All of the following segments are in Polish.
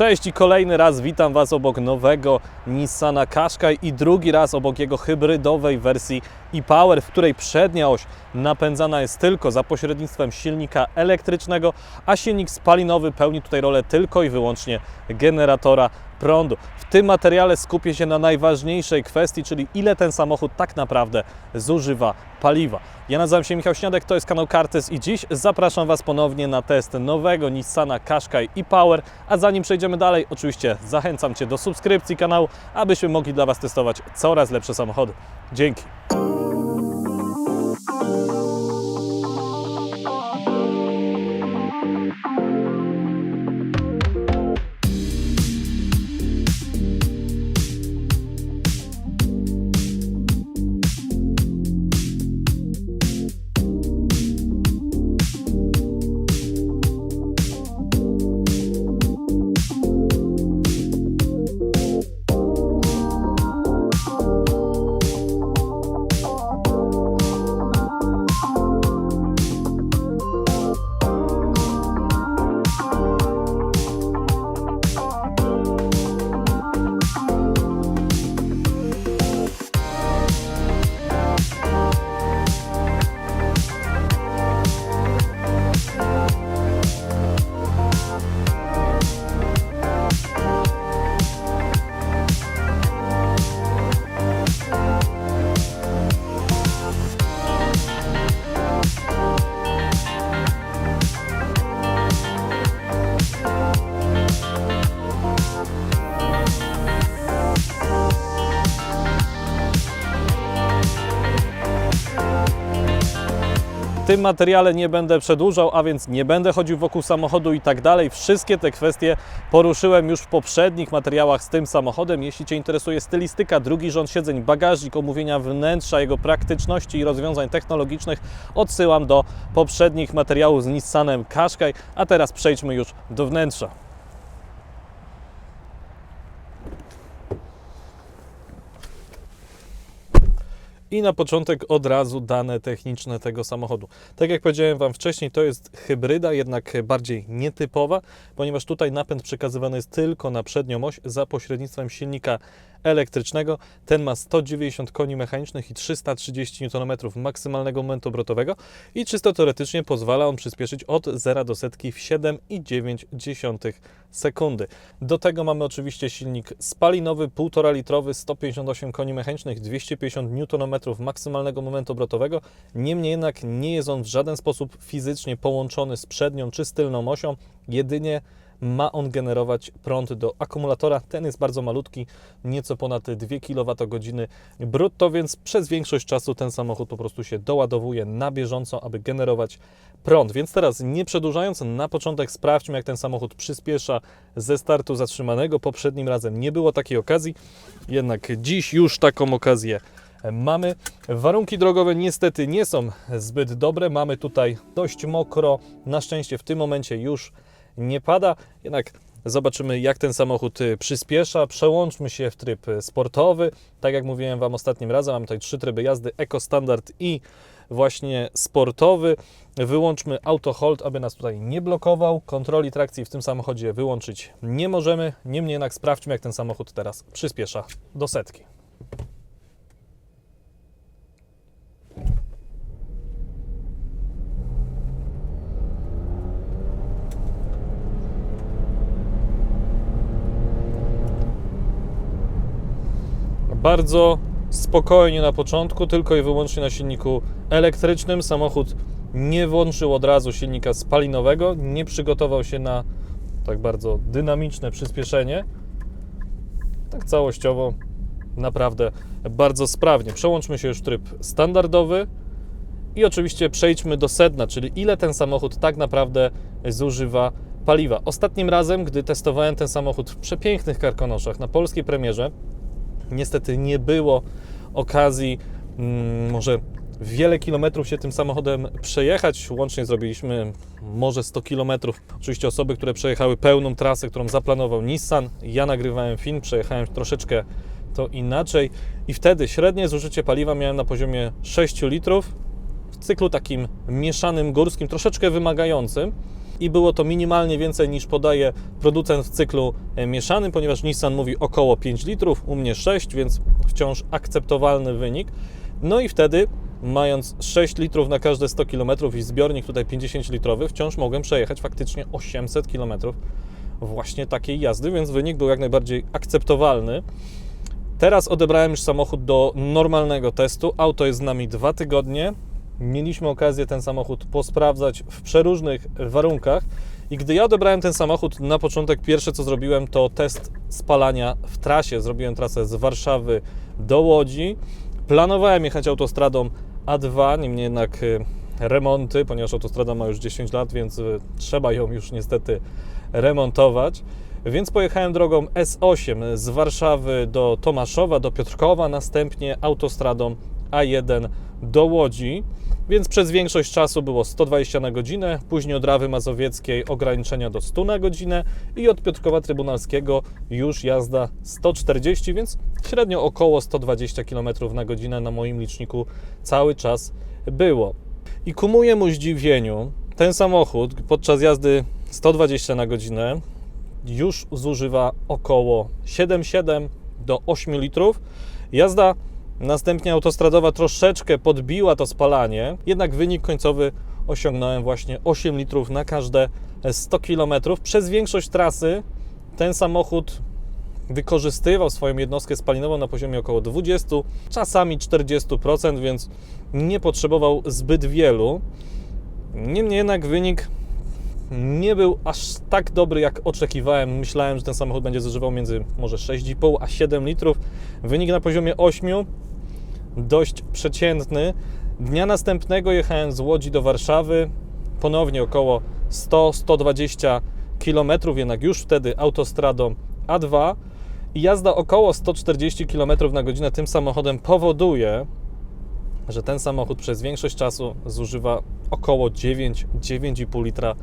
Cześć i kolejny raz witam Was obok nowego Nissana Qashqai i drugi raz obok jego hybrydowej wersji e-Power, w której przednia oś napędzana jest tylko za pośrednictwem silnika elektrycznego, a silnik spalinowy pełni tutaj rolę tylko i wyłącznie generatora prądu. W tym materiale skupię się na najważniejszej kwestii, czyli ile ten samochód tak naprawdę zużywa paliwa. Ja nazywam się Michał Śniadek, to jest kanał Kartes i dziś zapraszam Was ponownie na test nowego Nissana Qashqai e-Power, a zanim przejdziemy dalej, oczywiście zachęcam Cię do subskrypcji kanału, abyśmy mogli dla Was testować coraz lepsze samochody. Dzięki! Tym materiale nie będę przedłużał, a więc nie będę chodził wokół samochodu i tak dalej. Wszystkie te kwestie poruszyłem już w poprzednich materiałach z tym samochodem. Jeśli Cię interesuje stylistyka, drugi rząd siedzeń, bagażnik, omówienia wnętrza, jego praktyczności i rozwiązań technologicznych, odsyłam do poprzednich materiałów z Nissanem Qashqai, a teraz przejdźmy już do wnętrza. I na początek od razu dane techniczne tego samochodu. Tak jak powiedziałem Wam wcześniej, to jest hybryda, jednak bardziej nietypowa, ponieważ tutaj napęd przekazywany jest tylko na przednią oś za pośrednictwem silnika elektrycznego. Ten ma 190 koni mechanicznych i 330 Nm maksymalnego momentu obrotowego i czysto teoretycznie pozwala on przyspieszyć od 0 do setki w 7,9 sekundy. Do tego mamy oczywiście silnik spalinowy, 1,5 litrowy, 158 koni mechanicznych, 250 Nm maksymalnego momentu obrotowego. Niemniej jednak nie jest on w żaden sposób fizycznie połączony z przednią czy z tylną osią, jedynie ma on generować prąd do akumulatora. Ten jest bardzo malutki, nieco ponad 2 kWh brutto, więc przez większość czasu ten samochód po prostu się doładowuje na bieżąco, aby generować prąd. Więc teraz nie przedłużając, na początek sprawdźmy, jak ten samochód przyspiesza ze startu zatrzymanego. Poprzednim razem nie było takiej okazji, jednak dziś już taką okazję mamy. Warunki drogowe niestety nie są zbyt dobre. Mamy tutaj dość mokro. Na szczęście w tym momencie już nie pada, jednak zobaczymy jak ten samochód y, przyspiesza. Przełączmy się w tryb y, sportowy. Tak jak mówiłem Wam ostatnim razem, mamy tutaj trzy tryby jazdy: Eco Standard i właśnie sportowy. Wyłączmy auto hold, aby nas tutaj nie blokował. Kontroli trakcji w tym samochodzie wyłączyć nie możemy. Niemniej jednak sprawdźmy jak ten samochód teraz przyspiesza do setki. Bardzo spokojnie na początku, tylko i wyłącznie na silniku elektrycznym. Samochód nie włączył od razu silnika spalinowego, nie przygotował się na tak bardzo dynamiczne przyspieszenie. Tak całościowo naprawdę bardzo sprawnie. Przełączmy się już w tryb standardowy i oczywiście przejdźmy do sedna, czyli ile ten samochód tak naprawdę zużywa paliwa. Ostatnim razem, gdy testowałem ten samochód w przepięknych karkonoszach na polskiej premierze, niestety nie było okazji mm, może wiele kilometrów się tym samochodem przejechać. Łącznie zrobiliśmy może 100 kilometrów. Oczywiście osoby, które przejechały pełną trasę, którą zaplanował Nissan. Ja nagrywałem film, przejechałem troszeczkę to inaczej i wtedy średnie zużycie paliwa miałem na poziomie 6 litrów w cyklu takim mieszanym górskim, troszeczkę wymagającym. I było to minimalnie więcej niż podaje producent w cyklu e, mieszanym, ponieważ Nissan mówi około 5 litrów, u mnie 6, więc wciąż akceptowalny wynik. No i wtedy, mając 6 litrów na każde 100 km i zbiornik tutaj 50 litrowy, wciąż mogłem przejechać faktycznie 800 km właśnie takiej jazdy, więc wynik był jak najbardziej akceptowalny. Teraz odebrałem już samochód do normalnego testu. Auto jest z nami dwa tygodnie. Mieliśmy okazję ten samochód posprawdzać w przeróżnych warunkach. I gdy ja odebrałem ten samochód, na początek pierwsze co zrobiłem to test spalania w trasie. Zrobiłem trasę z Warszawy do Łodzi. Planowałem jechać autostradą A2, niemniej jednak y, remonty, ponieważ autostrada ma już 10 lat, więc y, trzeba ją już niestety remontować. Więc pojechałem drogą S8 z Warszawy do Tomaszowa, do Piotrkowa, następnie autostradą A1 do Łodzi. Więc przez większość czasu było 120 na godzinę, później od Rawy Mazowieckiej ograniczenia do 100 na godzinę i od Piotrkowa Trybunalskiego już jazda 140, więc średnio około 120 km na godzinę na moim liczniku cały czas było. I ku mojemu zdziwieniu ten samochód podczas jazdy 120 na godzinę już zużywa około 7,7 do 8 litrów. Jazda następnie autostradowa troszeczkę podbiła to spalanie, jednak wynik końcowy osiągnąłem właśnie 8 litrów na każde 100 km. Przez większość trasy ten samochód wykorzystywał swoją jednostkę spalinową na poziomie około 20, czasami 40%, więc nie potrzebował zbyt wielu. Niemniej jednak wynik nie był aż tak dobry, jak oczekiwałem. Myślałem, że ten samochód będzie zużywał między może 6,5 a 7 litrów. Wynik na poziomie 8, dość przeciętny. Dnia następnego jechałem z Łodzi do Warszawy, ponownie około 100-120 km, jednak już wtedy autostradą A2 i jazda około 140 km na godzinę tym samochodem powoduje, że ten samochód przez większość czasu zużywa około 9-9,5 litra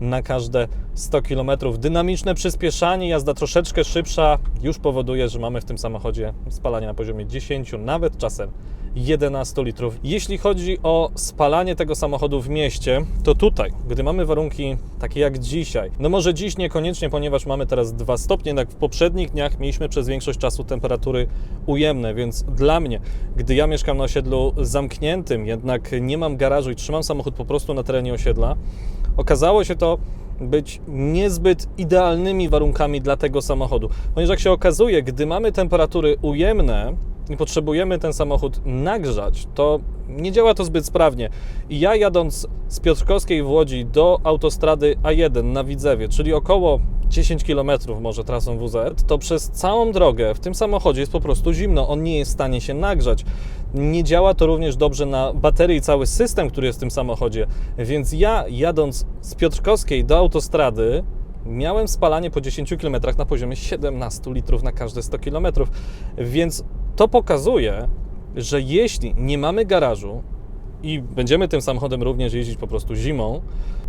na każde 100 km. Dynamiczne przyspieszanie, jazda troszeczkę szybsza już powoduje, że mamy w tym samochodzie spalanie na poziomie 10, nawet czasem 11 litrów. Jeśli chodzi o spalanie tego samochodu w mieście, to tutaj, gdy mamy warunki takie jak dzisiaj, no może dziś niekoniecznie, ponieważ mamy teraz 2 stopnie, jednak w poprzednich dniach mieliśmy przez większość czasu temperatury ujemne, więc dla mnie, gdy ja mieszkam na osiedlu zamkniętym, jednak nie mam garażu i trzymam samochód po prostu na terenie osiedla, okazało się to być niezbyt idealnymi warunkami dla tego samochodu. Ponieważ jak się okazuje, gdy mamy temperatury ujemne, i potrzebujemy ten samochód nagrzać, to nie działa to zbyt sprawnie. I ja jadąc z Piotrkowskiej w Łodzi do autostrady A1 na Widzewie, czyli około 10 km może trasą WZ, to przez całą drogę w tym samochodzie jest po prostu zimno. On nie jest w stanie się nagrzać. Nie działa to również dobrze na baterii cały system, który jest w tym samochodzie. Więc ja jadąc z Piotrkowskiej do autostrady miałem spalanie po 10 km na poziomie 17 litrów na każde 100 km. Więc to pokazuje, że jeśli nie mamy garażu i będziemy tym samochodem również jeździć po prostu zimą,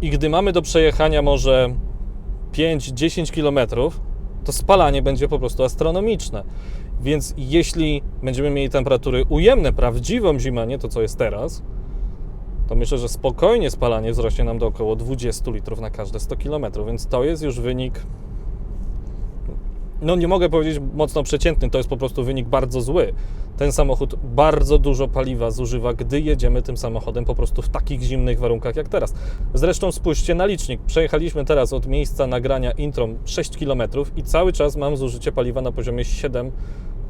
i gdy mamy do przejechania może 5-10 km, to spalanie będzie po prostu astronomiczne. Więc jeśli będziemy mieli temperatury ujemne, prawdziwą zimę, nie to co jest teraz, to myślę, że spokojnie spalanie wzrośnie nam do około 20 litrów na każde 100 km, więc to jest już wynik no nie mogę powiedzieć mocno przeciętny, to jest po prostu wynik bardzo zły. Ten samochód bardzo dużo paliwa zużywa, gdy jedziemy tym samochodem po prostu w takich zimnych warunkach jak teraz. Zresztą spójrzcie na licznik. Przejechaliśmy teraz od miejsca nagrania intro 6 km i cały czas mam zużycie paliwa na poziomie 7,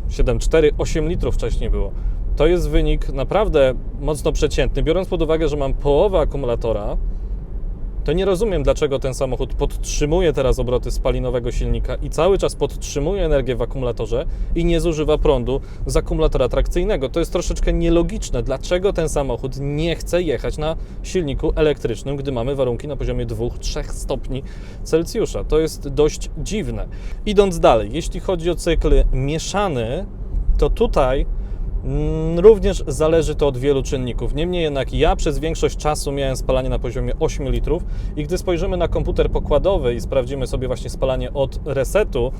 7,4, 8 litrów wcześniej było. To jest wynik naprawdę mocno przeciętny, biorąc pod uwagę, że mam połowę akumulatora, to nie rozumiem, dlaczego ten samochód podtrzymuje teraz obroty spalinowego silnika i cały czas podtrzymuje energię w akumulatorze i nie zużywa prądu z akumulatora trakcyjnego. To jest troszeczkę nielogiczne. Dlaczego ten samochód nie chce jechać na silniku elektrycznym, gdy mamy warunki na poziomie 2-3 stopni Celsjusza? To jest dość dziwne. Idąc dalej, jeśli chodzi o cykl mieszany, to tutaj również zależy to od wielu czynników. Niemniej jednak ja przez większość czasu miałem spalanie na poziomie 8 litrów i gdy spojrzymy na komputer pokładowy i sprawdzimy sobie właśnie spalanie od resetu,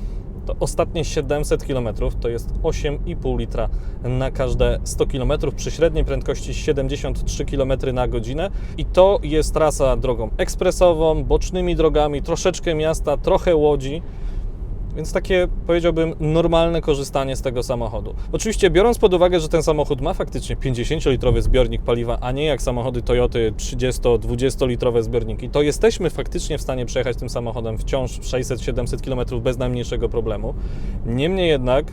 to ostatnie 700 km to jest 8,5 litra na każde 100 km przy średniej prędkości 73 km na godzinę i to jest trasa drogą ekspresową, bocznymi drogami, troszeczkę miasta, trochę łodzi. Więc takie powiedziałbym normalne korzystanie z tego samochodu. Oczywiście biorąc pod uwagę, że ten samochód ma faktycznie 50-litrowy zbiornik paliwa, a nie jak samochody Toyoty 30-20-litrowe zbiorniki, to jesteśmy faktycznie w stanie przejechać tym samochodem wciąż 600-700 km bez najmniejszego problemu. Niemniej jednak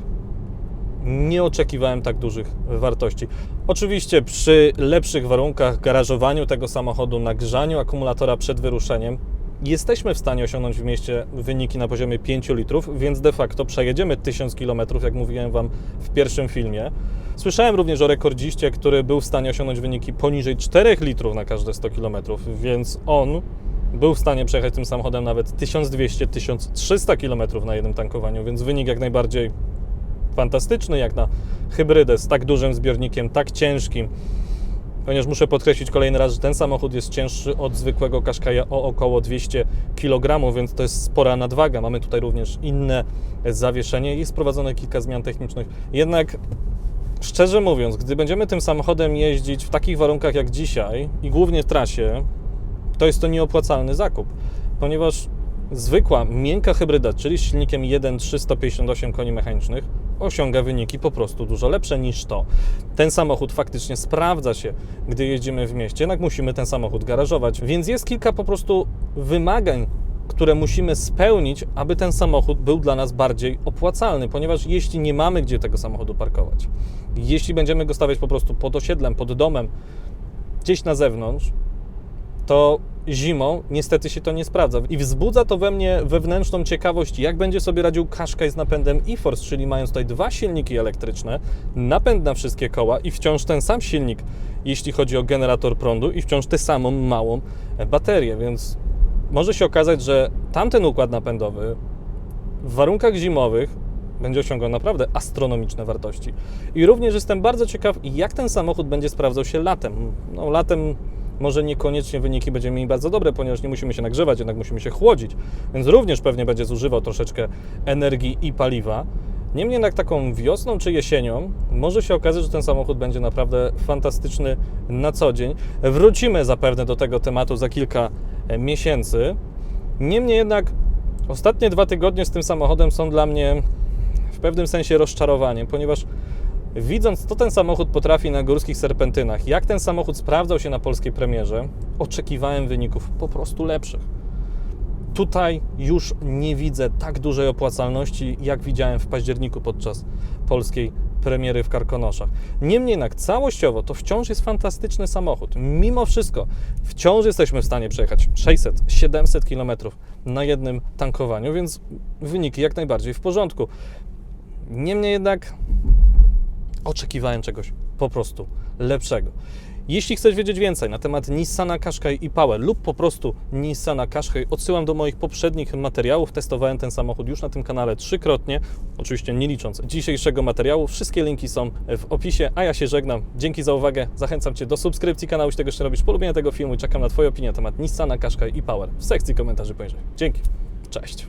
nie oczekiwałem tak dużych wartości. Oczywiście przy lepszych warunkach, garażowaniu tego samochodu, nagrzaniu akumulatora przed wyruszeniem, jesteśmy w stanie osiągnąć w mieście wyniki na poziomie 5 litrów, więc de facto przejedziemy 1000 km, jak mówiłem Wam w pierwszym filmie. Słyszałem również o rekordziście, który był w stanie osiągnąć wyniki poniżej 4 litrów na każde 100 km, więc on był w stanie przejechać tym samochodem nawet 1200-1300 km na jednym tankowaniu, więc wynik jak najbardziej fantastyczny, jak na hybrydę z tak dużym zbiornikiem, tak ciężkim. Ponieważ muszę podkreślić kolejny raz, że ten samochód jest cięższy od zwykłego Qashqai'a o około 200 kg, więc to jest spora nadwaga. Mamy tutaj również inne zawieszenie i jest wprowadzone kilka zmian technicznych. Jednak szczerze mówiąc, gdy będziemy tym samochodem jeździć w takich warunkach jak dzisiaj i głównie w trasie, to jest to nieopłacalny zakup, ponieważ zwykła, miękka hybryda, czyli z silnikiem 1.358 koni mechanicznych, osiąga wyniki po prostu dużo lepsze niż to. Ten samochód faktycznie sprawdza się, gdy jeździmy w mieście, jednak musimy ten samochód garażować, więc jest kilka po prostu wymagań, które musimy spełnić, aby ten samochód był dla nas bardziej opłacalny, ponieważ jeśli nie mamy gdzie tego samochodu parkować, jeśli będziemy go stawiać po prostu pod osiedlem, pod domem, gdzieś na zewnątrz, to zimą niestety się to nie sprawdza. I wzbudza to we mnie wewnętrzną ciekawość, jak będzie sobie radził Qashqai z napędem e-Force, czyli mając tutaj dwa silniki elektryczne, napęd na wszystkie koła i wciąż ten sam silnik, jeśli chodzi o generator prądu i wciąż tę samą małą baterię, więc może się okazać, że tamten układ napędowy w warunkach zimowych będzie osiągał naprawdę astronomiczne wartości. I również jestem bardzo ciekaw, jak ten samochód będzie sprawdzał się latem. No, latem może niekoniecznie wyniki będziemy mieli bardzo dobre, ponieważ nie musimy się nagrzewać, jednak musimy się chłodzić, więc również pewnie będzie zużywał troszeczkę energii i paliwa. Niemniej jednak taką wiosną czy jesienią może się okazać, że ten samochód będzie naprawdę fantastyczny na co dzień. Wrócimy zapewne do tego tematu za kilka e, miesięcy. Niemniej jednak ostatnie dwa tygodnie z tym samochodem są dla mnie w pewnym sensie rozczarowaniem, ponieważ widząc, co ten samochód potrafi na górskich serpentynach, jak ten samochód sprawdzał się na polskiej premierze, oczekiwałem wyników po prostu lepszych. Tutaj już nie widzę tak dużej opłacalności, jak widziałem w październiku podczas polskiej premiery w Karkonoszach. Niemniej jednak całościowo to wciąż jest fantastyczny samochód. Mimo wszystko wciąż jesteśmy w stanie przejechać 600-700 km na jednym tankowaniu, więc wyniki jak najbardziej w porządku. Niemniej jednak oczekiwałem czegoś po prostu lepszego. Jeśli chcesz wiedzieć więcej na temat Nissana Qashqai i Power lub po prostu Nissana Qashqai, odsyłam do moich poprzednich materiałów. Testowałem ten samochód już na tym kanale trzykrotnie, oczywiście nie licząc dzisiejszego materiału. Wszystkie linki są w opisie, a ja się żegnam. Dzięki za uwagę. Zachęcam Cię do subskrypcji kanału, jeśli tego jeszcze robisz, polubienia tego filmu i czekam na Twoje opinie na temat Nissana Qashqai i Power w sekcji komentarzy poniżej. Dzięki. Cześć.